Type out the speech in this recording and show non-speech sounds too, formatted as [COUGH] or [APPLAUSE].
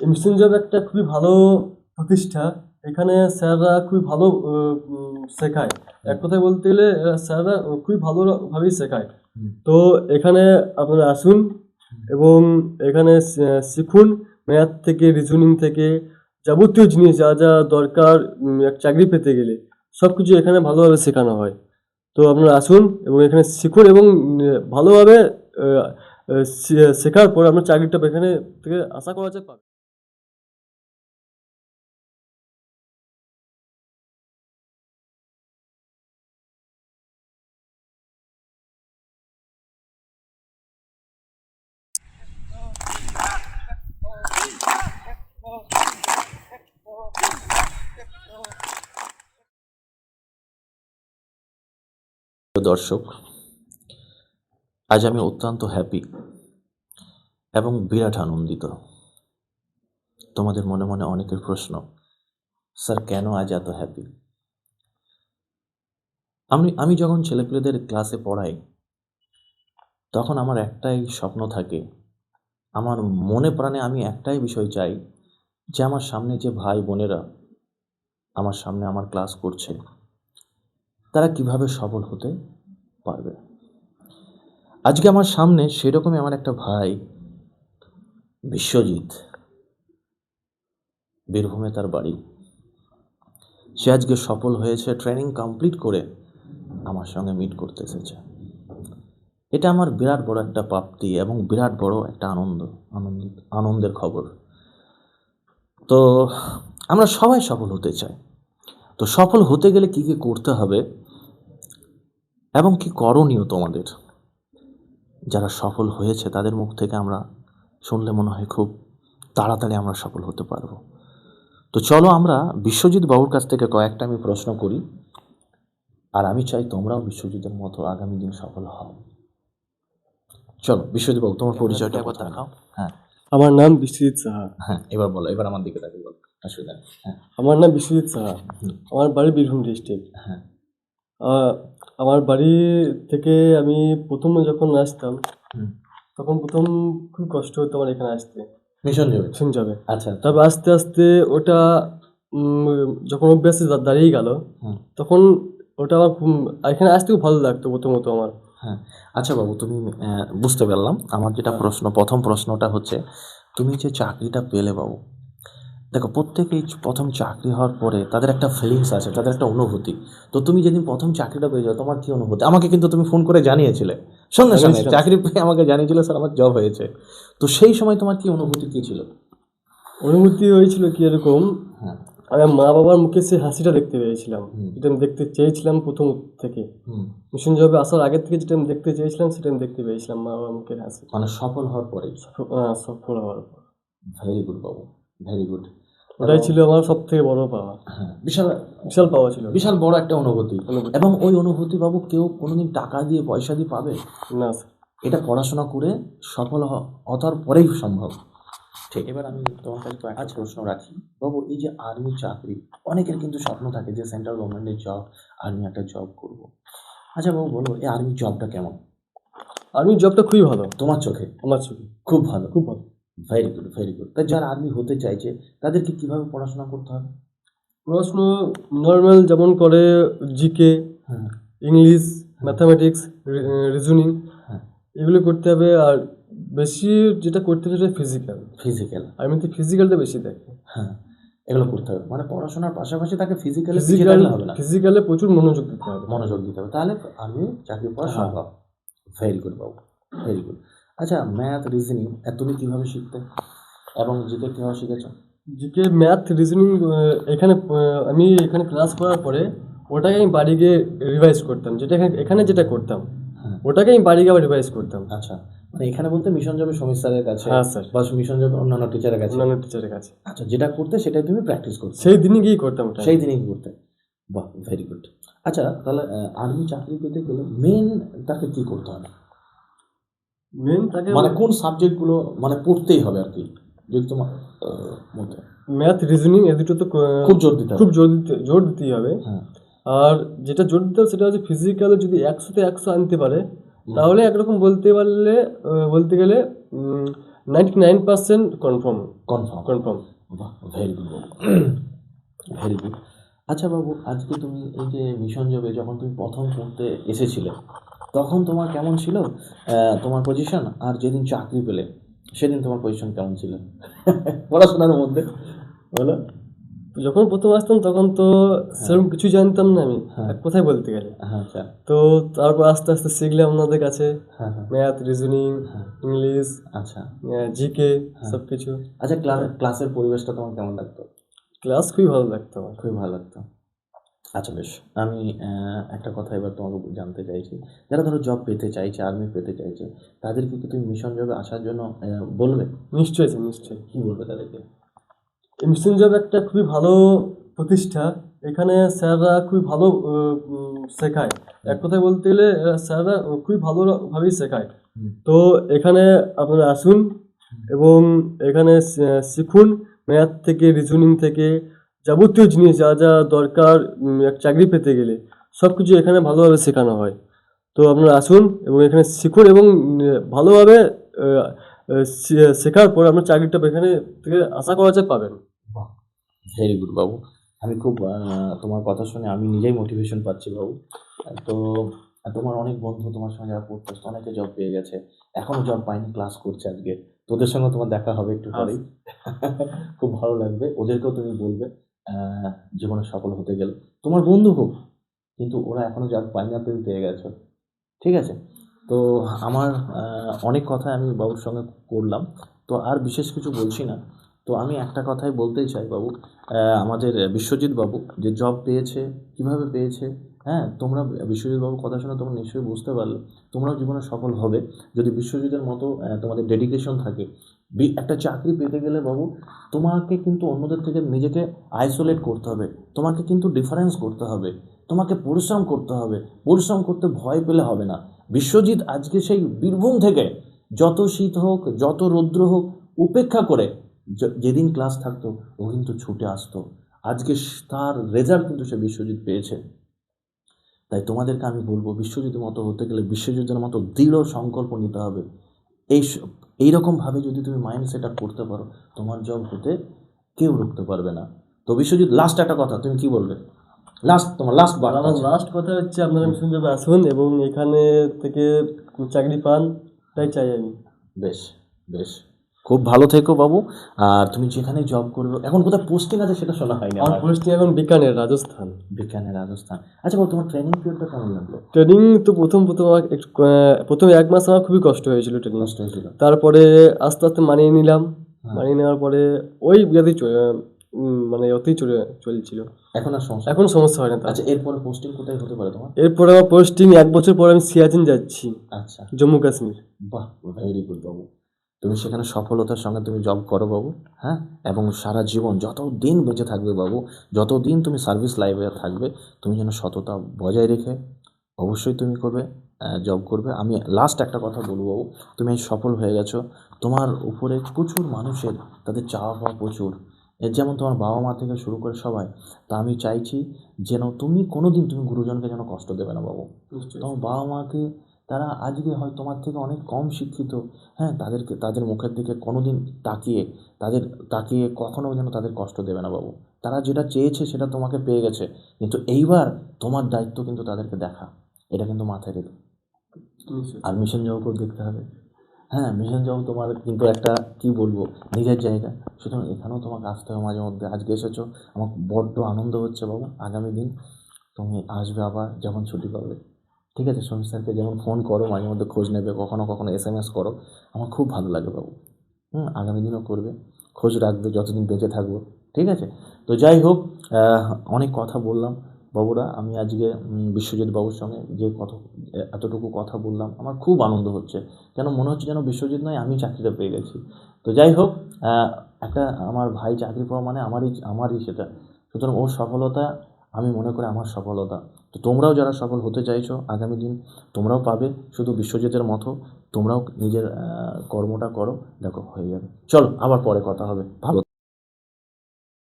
Mission job একটা খুবই ভালো প্রতিষ্ঠা। এখানে স্যাররা খুবই ভালো শেখায়। এক কথায় বলতে গেলে স্যাররা খুবই ভালোভাবেই শেখায়। তো এখানে আপনারা আসুন এবং এখানে শিখুন ম্যাথ থেকে রিজনিং থেকে যাবতীয় জিনিস যা যা দরকার এক চাকরি পেতে গেলে সব কিছু এখানে ভালোভাবে শেখানো হয়। তো আপনারা আসুন এবং এখানে শিখুন এবং ভালোভাবে শেখার পর আপনার চাকরিটা এখানে থেকে আশা করা যায় দর্শক, আজ আমি অত্যন্ত হ্যাপি এবং বিরাট আনন্দিত। তোমাদের মনে মনে অনেকের প্রশ্ন, স্যার, কেন আজ এত হ্যাপি আমি আমি যখন ছেলেপিলেদের ক্লাসে পড়াই, তখন আমার একটাই স্বপ্ন থাকে, আমার মনে প্রাণে আমি একটাই বিষয় চাই যে আমার সামনে যে ভাই বোনেরা আমার সামনে আমার ক্লাস করছে, তারা কীভাবে সফল হতে পারবে? আজকে আমার সামনে সেরকমই আমার একটা ভাই, বিশ্বজিৎ বীরভূমে তার বাড়ি। সে আজকে সফল হয়েছে ট্রেনিং কমপ্লিট করে আমার সঙ্গে মিট করতে এসেছে। এটা আমার বিরাট বড় একটা প্রাপ্তি এবং বিরাট বড় একটা আনন্দ আনন্দিত আনন্দের খবর। তো আমরা সবাই সফল হতে চাই। তো সফল হতে গেলে কী কী করতে হবে এবং কি করণীয় তোমাদের? যারা সফল হয়েছে তাদের মুখ থেকে আমরা শুনলে মনে হয় খুব তাড়াতাড়ি আমরা সফল হতে পারব। তো চলো আমরা বিশ্বজিৎ বাবুর কাছ থেকে কয়েকটা আমি প্রশ্ন করি। আর আমি চাই তোমরাও বিশ্বজিতের মতো আগামী দিন সফল হও। চলো বিশ্বজিৎ বাবু তোমার পরিচয়টা একবার দেখাও। হ্যাঁ। আমার নাম বিশ্বজিৎ সাহা। হ্যাঁ এবার বলো এবার আমার দিকে তাকিয়ে বলো। নেই। হ্যাঁ। আমার নাম বিশ্বজিৎ সাহা। আমার বাড়ি বীরভূম ডিস্ট্রিক্ট। হ্যাঁ। আমার বাড়ি থেকে আমি প্রথম যখন আসতাম তখন প্রথম খুব কষ্ট হতো আমার এখানে আসতে। মিশন যাবে ভীষণ যাবে আচ্ছা। তবে আস্তে আস্তে ওটা যখন অভ্যাসে দাঁড়িয়ে গেল তখন ওটা আমার খুব এখানে আসতে খুব ভালো লাগতো প্রথমত আমার। হ্যাঁ। আচ্ছা বাবু তুমি বুঝতে পারলাম। আমার যেটা প্রশ্ন প্রথম প্রশ্নটা হচ্ছে তুমি যে চাকরিটা পেলে বাবু দেখো প্রত্যেকেই প্রথম চাকরি হওয়ার পরে তাদের একটা ফিলিংস আছে তাদের একটা অনুভূতি। তো তুমি যেদিন প্রথম চাকরিটা পেয়ে যাও তোমার কি অনুভূতি? আমাকে কিন্তু তুমি ফোন করে জানিয়েছিলে। সঙ্গে সঙ্গে। চাকরি পেয়ে আমাকে জানিয়েছিলে স্যার আমার জব হয়েছে। তো সেই সময় তোমার কি অনুভূতি কী ছিল? অনুভূতি হয়েছিল কি এরকম? হ্যাঁ। আমি মা বাবার মুখে সেই হাসিটা দেখতে পেয়েছিলাম। যেটা আমি দেখতে চেয়েছিলাম প্রথম থেকে। মিশন জবে আসার আগের থেকে যেটা আমি দেখতে চেয়েছিলাম সেটা আমি দেখতে পেয়েছিলাম মা বাবার মুখের হাসি। মানে সফল হওয়ার পরে সফ- সফল হওয়ার পর। ভেরি গুড বাবু। ভেরি গুড ওটাই ছিল আমার সব থেকে বড় পাওয়া। হ্যাঁ বিশাল বিশাল পাওয়া ছিল। বিশাল বড় একটা অনুভূতি। এবং ওই অনুভূতি বাবু কেউ কোনোদিন টাকা দিয়ে পয়সা দিয়ে পাবে? না এটা পড়াশোনা করে সফল হওয়ার পরেই সম্ভব। ঠিক। এবার আমি তোমার কাছে একটা প্রশ্ন রাখি। বাবু এই যে আর্মি চাকরি অনেকের কিন্তু স্বপ্ন থাকে যে সেন্ট্রাল গভর্নমেন্টের জব আর্মি একটা জব করব। আচ্ছা বাবু বলো এই আর্মি জবটা কেমন? আর্মি জবটা খুবই ভালো। তোমার চোখে? আমার চোখে। খুব ভালো। খুব ভালো। ভেরি গুড ভেরি গুড তাই যারা আর্মি হতে চাইছে তাদেরকে কীভাবে পড়াশোনা করতে হবে? পড়াশুনো নর্মাল যেমন করে জিকে ইংলিশ ম্যাথামেটিক্স রিজনিং এগুলো করতে হবে আর বেশি যেটা করতে হবে সেটা ফিজিক্যাল ফিজিক্যাল আর্মিতে ফিজিক্যালটা বেশি দেখে। হ্যাঁ এগুলো করতে হবে। মানে পড়াশোনার পাশাপাশি তাকে ফিজিক্যালি ফিজিক্যাল হবে না। ফিজিক্যালে প্রচুর মনোযোগ দিতে হবে। মনোযোগ দিতে হবে। তাহলে আমি চাকরি পাওয়া হ্যাঁ। সম্ভব। ভেরি গুড বাবু ভেরি গুড আচ্ছা ম্যাথ রিজনিং তুমি কীভাবে শিখতে এবং জিকে কীভাবে শিখেছো? জিকে ম্যাথ রিজনিং এখানে আমি এখানে ক্লাস করার পরে ওটাকে আমি বাড়ি গিয়ে রিভাইজ করতাম যেটা এখানে- এখানে যেটা করতাম হ্যাঁ। ওটাকে আমি বাড়ি গিয়ে রিভাইজ করতাম। আচ্ছা মানে এখানে বলতে মিশন যাবে সমীর স্যারের কাছে হ্যাঁ, স্যার। বা মিশন যাবে অন্যান্য টিচারের কাছে। অন্যান্য টিচারের কাছে। আচ্ছা যেটা করতে সেটাই তুমি প্র্যাকটিস করতে। সেই দিনই গিয়ে করতাম ওটা। সেই দিনই করতে। বাহ ভেরি গুড আচ্ছা তাহলে আর্মি চাকরি পেতে গেলে মেন তাকে কি করতে হবে? মেন তাকে মানে কোন সাবজেক্টগুলো মানে পড়তেই হবে আর কি যদি তোমার মধ্যে ম্যাথ রিজনিং এ দুটো তো খুব জোর দিতে হবে। খুব জোর দিতে জোর দিতেই হবে। হ্যাঁ। আর যেটা জোর দিতে হবে সেটা হচ্ছে ফিজিক্যালে যদি একশোতে একশো আনতে পারে তাহলে একরকম বলতে পারলে বলতে গেলে ninety nine percent confirm confirm confirm very good very good আচ্ছা বাবু আজকে তুমি এই যে মিশন জবে যখন তুমি প্রথম পড়তে এসেছিলে তখন তোমার কেমন ছিল? তোমার পজিশন আর যেদিন চাকরি পেলে সেদিন তোমার পজিশন কেমন ছিল? [LAUGHS] পড়াশোনার মধ্যে বলো। যখন প্রথম আসতাম তখন তো সেরকম কিছু জানতাম না আমি। হ্যাঁ। এক বলতে গেলে? হ্যাঁ আচ্ছা। তো তারপর আস্তে আস্তে শিখলাম ওনাদের কাছে। হ্যাঁ হ্যাঁ। ম্যাথ রিজনিং হ্যাঁ। ইংলিশ আচ্ছা। জিকে সব কিছু। আচ্ছা ক্লাসের পরিবেশটা তোমার কেমন লাগতো? ক্লাস খুবই ভালো লাগতো আমার। খুবই ভালো লাগতো। আচ্ছা বেশ। আমি একটা কথা এবার তোমাকে জানতে চাইছি। যারা ধরো জব পেতে চাইছে আর্মি পেতে চাইছে তাদেরকে কি তুমি মিশন জবে আসার জন্য বলবে? নিশ্চয়ই নিশ্চয়ই। কি বলবে তাদেরকে? মিশন জব একটা খুবই ভালো প্রতিষ্ঠা। এখানে স্যাররা খুবই ভালো শেখায়। এক কথায় বলতে গেলে স্যাররা খুবই ভালোভাবেই শেখায়। তো এখানে আপনারা আসুন এবং এখানে শিখুন ম্যাথ থেকে রিজনিং থেকে যাবতীয় জিনিস যা যা দরকার এক চাকরি পেতে গেলে সব কিছু এখানে ভালোভাবে শেখানো হয়। তো আপনারা আসুন এবং এখানে শিখুন এবং ভালোভাবে শেখার পর আপনার চাকরিটা এখানে থেকে আশা করা যায় পাবেন। ভেরি গুড বাবু। আমি খুব তোমার কথা শুনে আমি নিজেই মোটিভেশন পাচ্ছি বাবু। তো তোমার অনেক বন্ধু তোমার সঙ্গে যারা পড়তে অনেকে জব পেয়ে গেছে এখনও জব পাইনি ক্লাস করছে আজকে। তোদের সঙ্গে তোমার দেখা হবে একটু পরেই। খুব ভালো লাগবে ওদেরকেও তুমি বলবে। জীবনে সফল হতে গেলে। তোমার বন্ধু হোক কিন্তু ওরা এখনও জব পায়নি তুমি পেয়ে গেছো। ঠিক আছে? তো আমার অনেক কথা আমি বাবুর সঙ্গে করলাম। তো আর বিশেষ কিছু বলছি না। তো আমি একটা কথাই বলতেই চাই বাবু। আমাদের বিশ্বজিৎ বাবু যে জব পেয়েছে, কীভাবে পেয়েছে হ্যাঁ? তোমরা, বিশ্বজিৎ বাবুর কথা শুনে তোমরা নিশ্চয়ই বুঝতে পারলে। তোমরাও জীবনে সফল হবে। যদি বিশ্বজিতের মতো তোমাদের ডেডিকেশন থাকে একটা চাকরি পেতে গেলে বাবু, তোমাকে কিন্তু অন্যদের থেকে নিজেকে আইসোলেট করতে হবে। তোমাকে কিন্তু ডিফারেন্স করতে হবে। তোমাকে পরিশ্রম করতে হবে। পরিশ্রম করতে ভয় পেলে হবে না। বিশ্বজিৎ আজকে সেই বীরভূম থেকে যত শীত হোক, যত রৌদ্র হোক, উপেক্ষা করে যেদিন ক্লাস থাকতো, ও কিন্তু ছুটে আসতো। আজকে তার রেজাল্ট কিন্তু সে বিশ্বজিৎ পেয়েছে। তাই তোমাদেরকে আমি বলব, বিশ্বজিতের মতো হতে গেলে বিশ্বজিতের মতো দৃঢ় সংকল্প নিতে হবে। এই এইরকমভাবে যদি তুমি মাইন্ড সেট আপ করতে পারো তোমার জব হতে কেউ রুখতে পারবে না। তো বিশ্বজিৎ লাস্ট একটা কথা তুমি কি বলবে? লাস্ট তোমার লাস্ট বার। আমার লাস্ট কথা হচ্ছে আপনারা শুনতে আসুন এবং এখানে থেকে চাকরি পান তাই চাই আমি। বেশ বেশ। খুব ভালো থেকো বাবু। আর তুমি যেখানে জব করবে এখন কোথায় পোস্টিং আছে সেটা শোনা হয়নি আমার পোস্টিং এখন বিকানের রাজস্থান। বিজ্ঞানের রাজস্থান। আচ্ছা বাবু তোমার ট্রেনিং পিরিয়ডটা কেমন লাগল? ট্রেনিং তো প্রথম প্রথম আমার প্রথম এক মাস আমার খুবই কষ্ট হয়েছিল ট্রেনিং কষ্ট হয়েছিল। তারপরে আস্তে আস্তে মানিয়ে নিলাম। হ্যাঁ। মানিয়ে নেওয়ার পরে ওই উম, মানে ওতেই চলে চলছিল। এখন আর সমস্যা? এখন সমস্যা হয় না আচ্ছা এরপরে পোস্টিং কোথায় হতে পারে তোমার? এরপরে আমার পোস্টিং এক বছর পরে আমি সিয়াচিন যাচ্ছি। আচ্ছা। জম্মু কাশ্মীর। বাহ ভেরি গুড বাবু। তুমি সেখানে সফলতার সঙ্গে তুমি জব করো বাবু হ্যাঁ? এবং সারা জীবন যত দিন বেঁচে থাকবে বাবু যত দিন তুমি সার্ভিস লাইফে থাকবে তুমি যেন সততা বজায় রেখে অবশ্যই তুমি করবে জব করবে। আমি লাস্ট একটা কথা বলব বাবু তুমি সফল হয়ে গেছো। তোমার উপরে প্রচুর মানুষের তাদের চাওয়া পাওয়া প্রচুর। এর যেমন তোমার বাবা মা থেকে শুরু করে সবাই তা আমি চাইছি যেন তুমি কোনো দিন তুমি গুরুজনকে যেন কষ্ট দেবে না বাবু। তোমার বাবা মাকে তারা আজকে হয় তোমার থেকে অনেক কম শিক্ষিত। হ্যাঁ তাদেরকে তাদের মুখের দিকে কোনো দিন তাকিয়ে তাদের তাকিয়ে কখনো যেন তাদের কষ্ট দেবে না বাবু। তারা যেটা চেয়েছে সেটা তোমাকে পেয়ে গেছে। কিন্তু এইবার তোমার দায়িত্ব কিন্তু তাদেরকে দেখা। এটা কিন্তু মাথায় রেখে। আর মিশন জবকেও দেখতে হবে। হ্যাঁ মিশন জব তোমার কিন্তু একটা কি বলব নিজের জায়গা। সুতরাং এখানেও তোমাকে আসতে হবে মাঝে মধ্যে। আজকে এসেছ আমার বড্ড আনন্দ হচ্ছে বাবু। আগামী দিন তুমি আসবে আবার যখন ছুটি পাবে। ঠিক আছে সমীর স্যারকে যেমন ফোন করো, মাঝে মধ্যে খোঁজ নেবে, কখনো কখনো এস এম এস করো, আমার খুব ভালো লাগে বাবু। হুম, আগামী দিনও করবে, খোঁজ রাখবে, যতদিন বেঁচে থাকব, ঠিক আছে? তো যাই হোক অনেক কথা বললাম বাবুরা, আমি আজকে বিশ্বজিৎ বাবুর সঙ্গে যে কথা এতটুকু কথা বললাম, আমার খুব আনন্দ হচ্ছে। যেন মনে হচ্ছে যেন বিশ্বজিৎ নয়, আমি চাকরিটা পেয়ে গেছি। তো যাই হোক একটা আমার ভাই চাকরি পাওয়া মানে আমারই আমারই সেটা। সুতরাং ওর সফলতা, আমি মনে করি আমার সফলতা। তো তোমরাও যারা সফল হতে চাইছো আগামী দিন, তোমরাও পাবে শুধু বিশ্বজিতের মতো, তোমরাও নিজের কর্মটা করো, দেখো হয়ে যাবে। চলো, আবার পরে কথা হবে। ভালো